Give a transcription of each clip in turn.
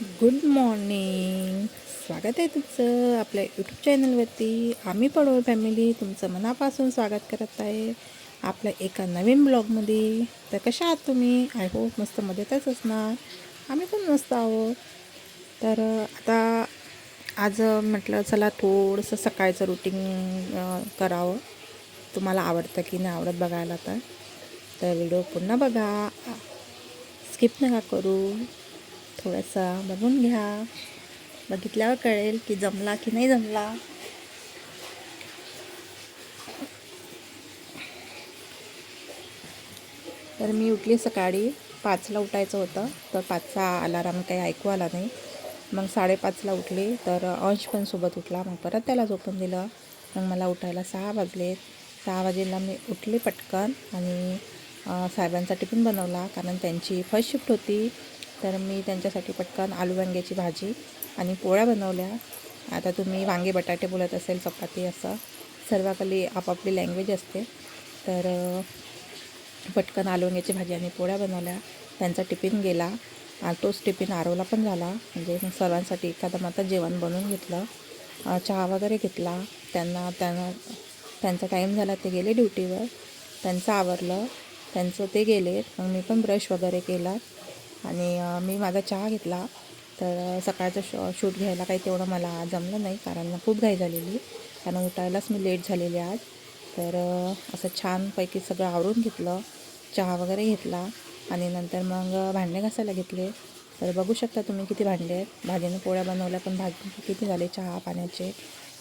Good morning स्वागत आहे तुमचं आपल्या यूट्यूब चॅनलवरती आम्ही पडोळ फॅमिली तुमचं मनापासून स्वागत करत आहे आपल्या एका नवीन ब्लॉगमध्ये तर कशा आहात तुम्ही? आय होप मस्त मजेतच असणार. आम्ही पण मस्त आहोत. तर आता आज म्हटलं चला थोडंसं सकाळचं रुटीन करावं. तुम्हाला आवडतं की नाही आवडत बघायला तर. तर व्हिडिओ पुन्हा बघा. स्किप नका करू. थोडासा बघून घ्या. बघितल्यावर कळेल की जमला की नाही जमला. तर मी उठली सकाळी. पाचला उठायचं होतं. तर पाचचा अलाराम काही ऐकू आला नाही. मग साडेपाचला उठली. तर अंश पण सोबत उठला. मग परत त्याला झोपून दिलं. मग मला उठायला सहा वाजले. सहा वाजेला मी उठले पटकन आणि साहेबांचा टिफिन बनवला. कारण त्यांची फर्स्ट शिफ्ट होती. तर मी त्यांच्यासाठी पटकन आलू वांग्याची भाजी आणि पोळ्या बनवल्या. आता तुम्ही वांगे बटाटे बोलत असेल चपाती असं. सर्वाकली आपापली लँग्वेज असते. तर पटकन आलू वांग्याची भाजी आणि पोळ्या बनवल्या. त्यांचा टिफिन गेला. तोच टिफिन आरवला पण झाला. म्हणजे मग सर्वांसाठी एखादा मात्र जेवण बनवून घेतलं. चहा वगैरे घेतला. त्यांना त्यांना त्यांचा टाईम झाला. ते गेले ड्युटीवर त्यांचं आवरलं. त्यांचं ते गेले. मग मी पण ब्रश वगैरे केला. आणि मी माझा चहा घेतला. तर सकाळचं शॉ शूट घ्यायला काही तेवढं मला जमलं नाही कारण खूप घाई झालेली. कारण उठायलाच मी लेट झालेली आज. तर असं छानपैकी सगळं आवरून घेतलं चहा वगैरे घेतला आणि नंतर मग भांडे घासायला घेतले. तर बघू शकता तुम्ही किती भांडे आहेत. भाजीने पोळ्या बनवल्या पण भाजी किती झाले चहा पाण्याचे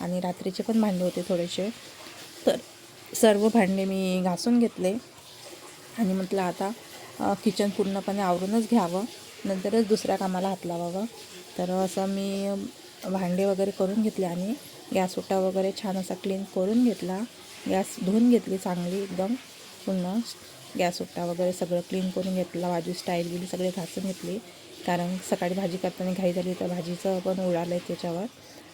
आणि रात्रीचे पण भांडे होते थोडेसे. तर सर्व भांडे मी घासून घेतले आणि म्हटलं आता किचन पूर्णपणे आवरूनच घ्यावं. नंतरच दुसऱ्या कामाला हात लावावं. तर असं मी भांडे वगैरे करून घेतले आणि गॅस ओटा वगैरे छान असा क्लीन करून घेतला. गॅस धुवून घेतली चांगली एकदम. पूर्ण गॅस ओटा वगैरे सगळं क्लीन करून घेतला. बाजू स्टाईल बिल सगळे घासून घेतली. कारण सकाळी भाजी करताना घाई झाली तर भाजीचं पण उडालं आहे त्याच्यावर.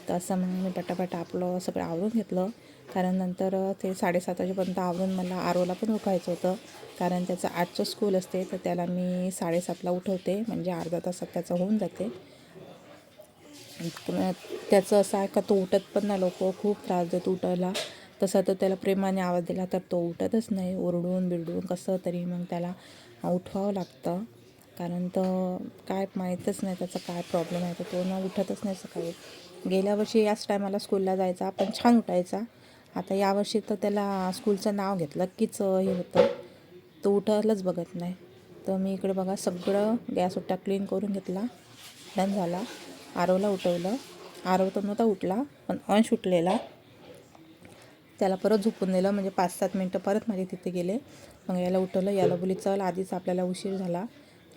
तर असं मग मी पटापट आपलं सगळं आवरून घेतलं. कारण नंतर ते साडेसात वाजेपर्यंत आवरून मला आरोला पण उठायचं होतं. कारण त्याचं आठचं स्कूल असते तर त्याला मी साडेसातला उठवते. म्हणजे अर्धा तासात त्याचं होऊन जाते. त्याचं असं आहे का तो उठत पण नाही लोक खूप त्रास देतो उठायला. तसं तर त्याला प्रेमाने आवाज दिला तर तो उठतच नाही. ओरडून बिरडून कसं तरी मग त्याला उठवावं लागतं. कारण तर काय माहीतच नाही त्याचा काय प्रॉब्लेम आहे. तर तो ना उठतच नाही सकाळी. गेल्या वर्षी याच टायमाला स्कूलला जायचा पण छान उठायचा. आता यावर्षी तर त्याला स्कूलचं नाव घेतलं कीच हे होतं. तो उठायलाच बघत नाही. तर मी इकडे बघा सगळं गॅस उठा क्लीन करून घेतला. डन झाला. आरवला उठवलं. आरव तर नव्हता उठला पण अंश उठलेला. त्याला परत झोपून दिलं म्हणजे पाच सात मिनटं परत माझे तिथे गेले. मग याला उठवलं. याला बोली चल आधीच आपल्याला उशीर झाला.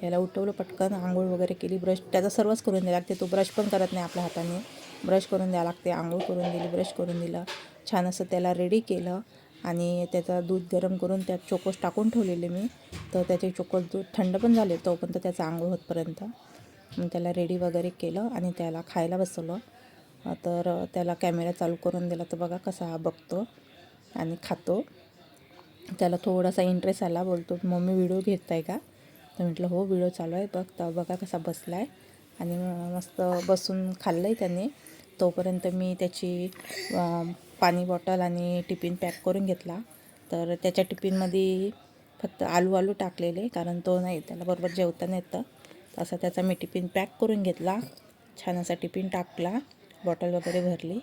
याला उठवलं पटकन आंघोळ वगैरे केली ब्रश त्याचा सर्वच करून द्यायला लागते तो ब्रश पण करत नाही आपल्या हाताने. ब्रश करून द्यावं लागते आंघोळ करून दिली ब्रश करून दिलं. छान असं त्याला रेडी केलं आणि त्याचं दूध गरम करून त्यात चोकोस टाकून ठेवलेले मी. तर त्याचे चोकोस दूध थंड पण झाले तोपर्यंत त्याचं आंघोळ होतपर्यंत. मग त्याला रेडी वगैरे केलं आणि त्याला खायला बसवलं. तर त्याला कॅमेरा चालू करून दिला तर बघा कसा हा बघतो आणि खातो. त्याला थोडासा इंटरेस्ट आला बोलतो मम्मी व्हिडिओ घेत आहे का? तर म्हटलं हो व्हिडिओ चालू आहे बघ तर बघा कसा बसला आहे आणि मग मस्त बसून खाल्लं आहे त्याने. तोपर्यंत मी त्याची पाणी बॉटल आणि टिफिन पॅक करून घेतला. तर त्याच्या टिफिनमध्ये फक्त आलू आलू टाकलेले कारण तो नाही त्याला बरोबर जेवता नाही येतं. तर असा त्याचा मी टिफिन पॅक करून घेतला. छान असा टिफिन टाकला बॉटल वगैरे भरली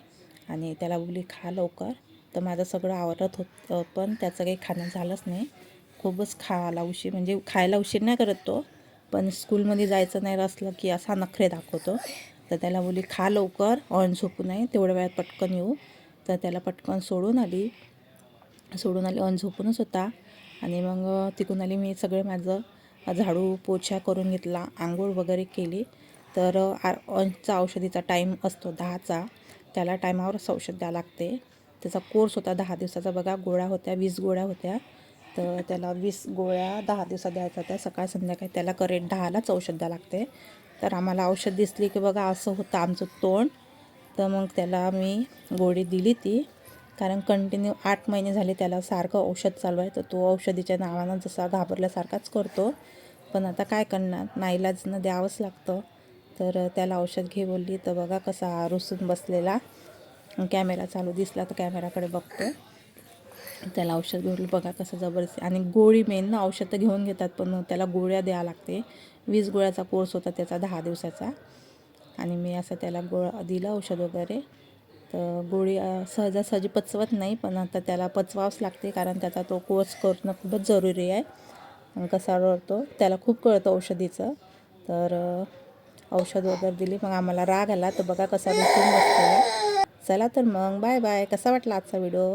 आणि त्याला बोलली खा लवकर. तर माझं सगळं आवरत होतं पण त्याचं काही खाणं झालंच नाही. खूपच खायला उशीर म्हणजे खायला उशीर नाही करत तो. पण स्कूलमध्ये जायचं नाही असलं की असा नखरे दाखवतो. तर त्याला बोली खा लवकर ऑन झोपू नये तेवढ्या वेळात पटकन येऊ. तर त्याला पटकन सोडून आली. सोडून आली ऑन झोपूनच होता. आणि मग तिकडून आली मी सगळे माझं झाडू पोछा करून घेतला आंघोळ वगैरे केली. तर आ ऑनचा औषधीचा टाईम असतो दहाचा. त्याला टायमावरच औषध द्यावं लागते. त्याचा कोर्स होता दहा दिवसाचा. बघा गोळ्या होत्या वीस गोळ्या होत्या. तर त्याला वीस गोळ्या दहा दिवसात द्यायचा त्या सकाळ संध्याकाळी त्याला करेक्ट दहालाच औषध द्यावं लागते. तर आम्हाला औषध दिसली की बघा असं होतं आमचं तोंड. तर मग त्याला मी गोळी दिली ती. कारण कंटिन्यू आठ महिने झाले त्याला सारखं औषध चालू आहे. तर तो औषधीच्या नावानं जसा घाबरल्यासारखाच करतो. पण आता काय करणार? नाईलाजनं द्यावंच लागतं. तर त्याला औषध घे बोलली. तर बघा कसा रुसून बसलेला. कॅमेरा चालू दिसला तर कॅमेराकडे बघतो. त्याला औषध घेऊन बघा कसं जबरदस्ती. आणि गोळी मेन ना औषध तर घेऊन घेतात पण त्याला गोळ्या द्यावं लागते. वीस गोळ्याचा कोर्स होता त्याचा दहा दिवसाचा. आणि मी असं त्याला गोळा दिलं औषध वगैरे. तर गोळी सहजासहजी पचवत नाही पण आता त्याला पचवावंच लागते कारण त्याचा तो कोर्स करणं खूपच जरुरी आहे. कसा रडतो त्याला खूप कळतं औषधीचं. तर औषध वगैरे दिली मग आम्हाला राग आला. तर बघा कसा रुसून बसतो चला तर मग बाय बाय कसा वाटला आजचा व्हिडिओ